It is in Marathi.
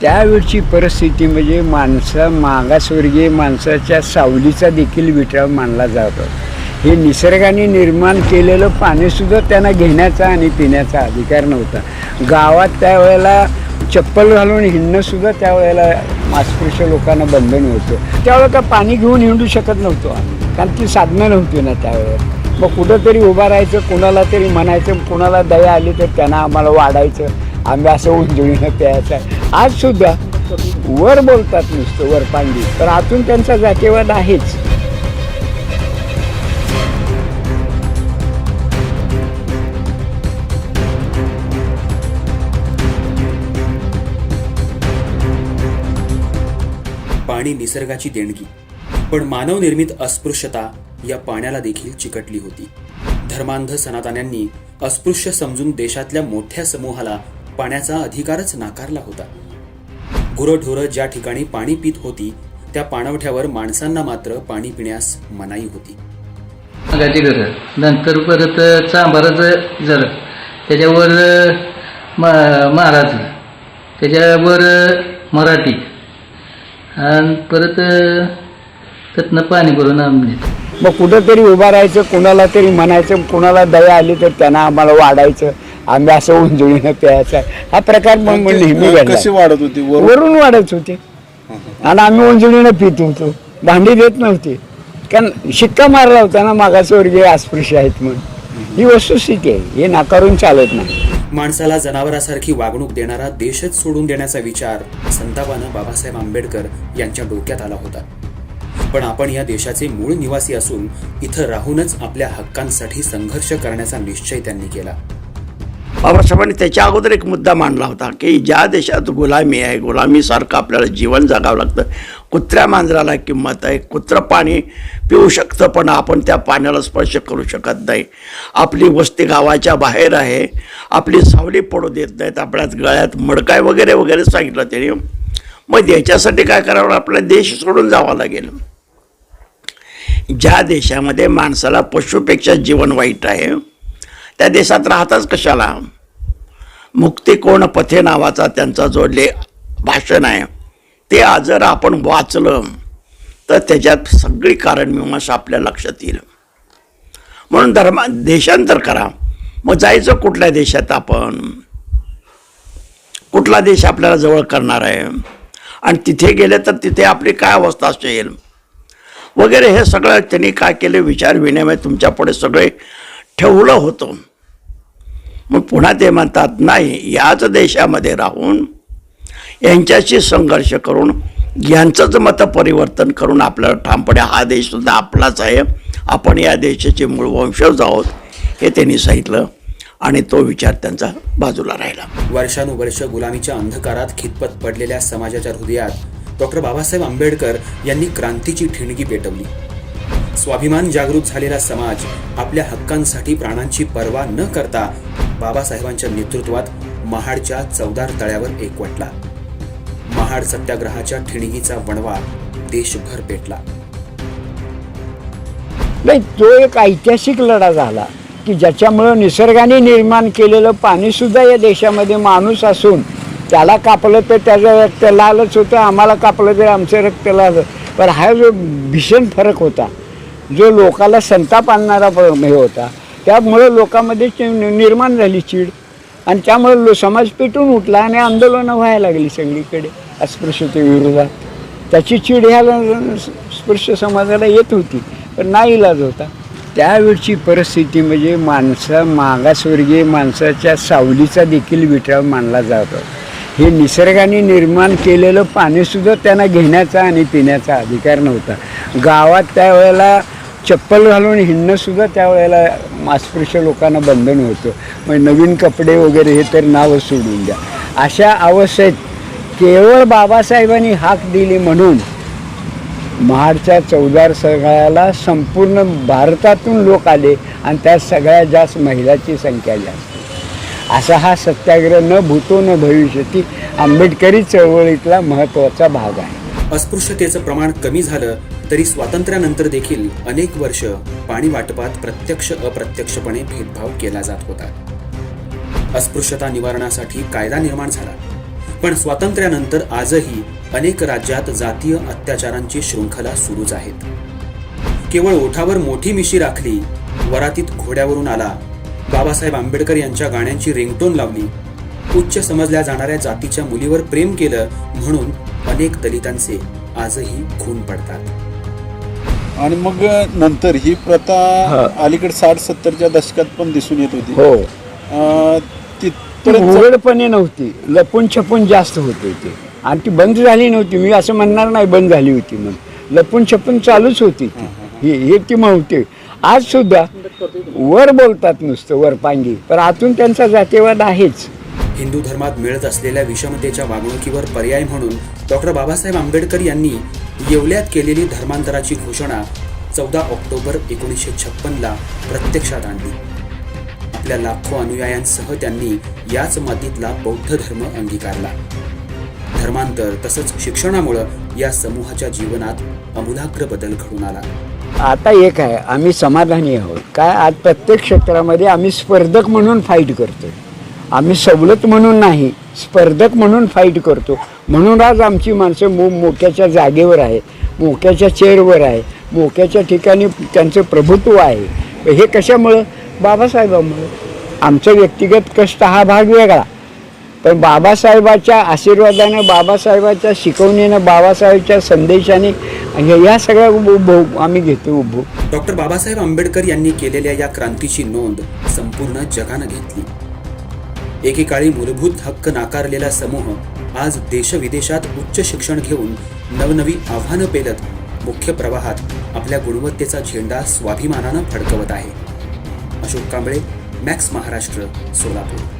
त्यावेळची परिस्थिती म्हणजे माणसं मागासवर्गीय माणसाच्या सावलीचा देखील विटाळ मानला जातो हे निसर्गाने निर्माण केलेलं पाणीसुद्धा त्यांना घेण्याचा आणि पिण्याचा अधिकार नव्हता. गावात त्यावेळेला चप्पल घालून हिंडणंसुद्धा त्यावेळेला मास्पृश्य लोकांना बंधन होतं. त्यावेळेला का पाणी घेऊन हिंडू शकत नव्हतो आम्ही. कारण ती साधनं नव्हती ना त्यावेळेला. मग कुठंतरी उभा राहायचं कुणाला तरी म्हणायचं कुणाला दया आली तर त्यांना आम्हाला वाढायचं. आम्ही असं उंजळीनं प्यायचं. आज सुद्धा वर बोलतात नुसतं वर पांडी. तर आतून त्यांचा जातीवाद आहेच. पाणी निसर्गाची देणगी. पण मानवनिर्मित अस्पृश्यता या पाण्याला देखील चिकटली होती. धर्मांध सनातन्यांनी अस्पृश्य समजून देशातल्या मोठ्या समूहाला पाण्याचा अधिकारच नाकारला होता. गुरंढोरं ज्या ठिकाणी पाणी पित होती त्या पाणवठ्यावर माणसांना मात्र पाणी पिण्यास मनाई होती. मागाची घरं नंतर परत चांभाराचं झालं. त्याच्यावर मा महाराज त्याच्यावर मराठी. आणि परत त्यातनं पाणी भरून आम्ही मग कुठंतरी उभा राहायचं कुणाला तरी म्हणायचं कुणाला दया आली तर त्यांना आम्हाला वाढायचं. आम्ही असं उंजळीनं प्यायचं आहे हा प्रकार मग मग नेहमी घडला कशी वाढत होती? वर वरून वाढत होते. आणि आम्ही उंजळीनं पित होतो. भांडी देत नव्हती. कारण शिक्का मारला होता ना मागासवर्गीय अस्पृश्य आहेत म्हणून. ही वस्तुस्थिती आहे. हे नाकारून चालत नाही. माणसाला जनावरासारखी वागणूक देणारा देशच सोडून देण्याचा विचार संतापानं बाबासाहेब आंबेडकर यांच्या डोक्यात आला होता. पण आपण या देशाचे मूळ निवासी असून इथं राहूनच आपल्या हक्कांसाठी संघर्ष करण्याचा निश्चय त्यांनी केला. बाबासाहेबांनी त्याच्या अगोदर एक मुद्दा मांडला होता की ज्या देशात गुलामी आहे गुलामीसारखं आपल्याला जीवन जगावं लागतं. कुत्र्या मांजराला किंमत आहे कुत्रं पाणी पिऊ शकतं पण आपण त्या पाण्याला स्पर्श करू शकत नाही. आपली वस्ती गावाच्या बाहेर आहे आपली सावली पडू देत नाहीत आपल्यात गळ्यात मडकाय वगैरे वगैरे सांगितलं त्याने. मग याच्यासाठी काय करावं आपला देश सोडून जावं लागेल. ज्या देशामध्ये माणसाला पशुपेक्षा जीवन वाईट आहे त्या देशात राहताच कशाला? मुक्ती कोण पथे नावाचा त्यांचा जोडले भाषण आहे. ते आज जर आपण वाचलं तर त्याच्यात सगळी कारणमीमांसा आपल्या लक्षात येईल. म्हणून धर्मा देशांतर करा. मग जायचं कुठल्या देशात आपण? कुठला देश आपल्याला जवळ करणार आहे? आणि तिथे गेले तर तिथे आपली काय अवस्था असेल? वगैरे हे सगळं त्यांनी काय केले? विचार विनिमय तुमच्यापुढे सगळे ठेवलं होतं. मग पुन्हा ते म्हणतात नाही याच देशामध्ये राहून यांच्याशी संघर्ष करून यांचंच मतपरिवर्तन करून आपल्याला ठामपणे हा देशसुद्धा आपलाच आहे. आपण या देशाचे मूळ वंशज आहोत. हे त्यांनी सांगितलं आणि तो विचार त्यांचा बाजूला राहिला. वर्षानुवर्ष गुलामीच्या अंधकारात खितपत पडलेल्या समाजाच्या हृदयात डॉक्टर बाबासाहेब आंबेडकर यांनी क्रांतीची ठिणगी पेटवली. स्वाभिमान जागृत झालेला समाज आपल्या हक्कांसाठी प्राणांची पर्वा न करता बाबासाहेबांच्या नेतृत्वात महाडच्या चौदार तळ्यावर एकवटला महाड सत्याग्रहाच्या ठिणगीचा वणवा देशभर पेटला. नाही तो एक ऐतिहासिक लढा झाला की ज्याच्यामुळं निसर्गाने निर्माण केलेलं पाणीसुद्धा या देशामध्ये माणूस असून त्याला कापलं तर त्याचं रक्त लालच होतं आम्हाला कापलं तर आमचं रक्त लाल पण हा जो भीषण फरक होता जो लोकाला संताप आणणारा हे होता त्यामुळं लोकांमध्ये चि- निर्माण झाली चीड. आणि त्यामुळे लो समाज पेटून उठला आणि आंदोलनं व्हायला लागली सगळीकडे अस्पृश्यते विरोधात. त्याची चीड ह्या स्पृश्य समाजाला येत होती पण नाही इलाज होता. त्यावेळची परिस्थिती म्हणजे माणसा मागासवर्गीय माणसाच्या सावलीचा देखील विटाळ मानला जातो. हे निसर्गाने निर्माण केलेलं पाणीसुद्धा त्यांना घेण्याचा आणि पिण्याचा अधिकार नव्हता. गावात त्यावेळेला चप्पल घालून हिंडणंसुद्धा त्यावेळेला मास्पृश्य लोकांना बंधन होतं. मग नवीन कपडे वगैरे हे तर नावं सोडून द्या. अशा अवस्थेत केवळ बाबासाहेबांनी हाक दिली म्हणून महाडच्या चौदार सगळ्याला संपूर्ण भारतातून लोक आले आणि त्यात सगळ्यात जास्त महिलाची संख्या जास्त. असा हा सत्याग्रह न भूतो न भविष्यती आंबेडकरी चळवळीतला महत्त्वाचा भाग आहे. अस्पृश्यतेचं प्रमाण कमी झालं तरी स्वातंत्र्यानंतर देखील अनेक वर्ष पाणी वाटपात प्रत्यक्ष अप्रत्यक्षपणे भेदभाव केला जात होता. अस्पृश्यता निवारणासाठी कायदा निर्माण झाला. पण स्वातंत्र्यानंतर आजही अनेक राज्यात जातीय अत्याचारांची शृंखला सुरूच आहेत. केवळ ओठावर मोठी मिशी राखली वरातीत घोड्यावरून आला बाबासाहेब आंबेडकर यांच्या गाण्यांची रिंगटोन लावली उच्च समजल्या जाणाऱ्या जातीच्या मुलीवर प्रेम केलं म्हणून अनेक दलितांचे आजही खून पडतात. आणि मग नंतर ही प्रथा. अलीकडे साठ सत्तरच्या दशकात पण दिसून येत होती. हो. अं, तिथपर्यंत उघडपणे नव्हती. लपून छपून जास्त होते ते आणि ती बंद झाली नव्हती. मी असं म्हणणार नाही बंद झाली होती म्हणून. लपून छपून चालूच होती ती. हे हे ती माहिती. आज सुद्धा वर बोलतात नुसतं वरपांगी पण आतून त्यांचा जातीवाद आहेच. हिंदू धर्मात मिळत असलेल्या विषमतेच्या वागणुकीवर पर्याय म्हणून डॉक्टर बाबासाहेब आंबेडकर यांनी येवल्यात केलेली धर्मांतराची घोषणा चौदा ऑक्टोबर एकोणीसशे छप्पनला प्रत्यक्षात आणली. आपल्या लाखो अनुयायांसह त्यांनी याच मातीतला बौद्ध धर्म अंगीकारला. धर्मांतर तसंच शिक्षणामुळं या समूहाच्या जीवनात अमूलाग्र बदल घडून आला. आता एक आहे आम्ही समाधानी आहोत. काय आज प्रत्येक क्षेत्रामध्ये आम्ही स्पर्धक म्हणून फाईट करतो आम्ही सवलत म्हणून नाही स्पर्धक म्हणून फाईट करतो. म्हणून आज आमची माणसं मो मोक्याच्या जागेवर आहे मोक्याच्या चेअरवर आहे मोक्याच्या ठिकाणी त्यांचं प्रभुत्व आहे. हे कशामुळं? बाबासाहेबामुळं. आमचं व्यक्तिगत कष्ट हा भाग वेगळा. पण बाबासाहेबाच्या आशीर्वादानं बाबासाहेबाच्या शिकवणीनं बाबासाहेबाच्या संदेशाने या सगळ्या उभं आम्ही घेतो उभो. डॉक्टर बाबासाहेब आंबेडकर यांनी केलेल्या या क्रांतीची नोंद संपूर्ण जगानं घेतली. एकेकाळी मूलभूत हक्क नाकारलेला समूह आज देशविदेशात उच्च शिक्षण घेऊन नवनवी आव्हानं पेलत मुख्य प्रवाहात आपल्या गुणवत्तेचा झेंडा स्वाभिमानानं फडकवत आहे. अशोक कांबळे मॅक्स महाराष्ट्र सोलापूर.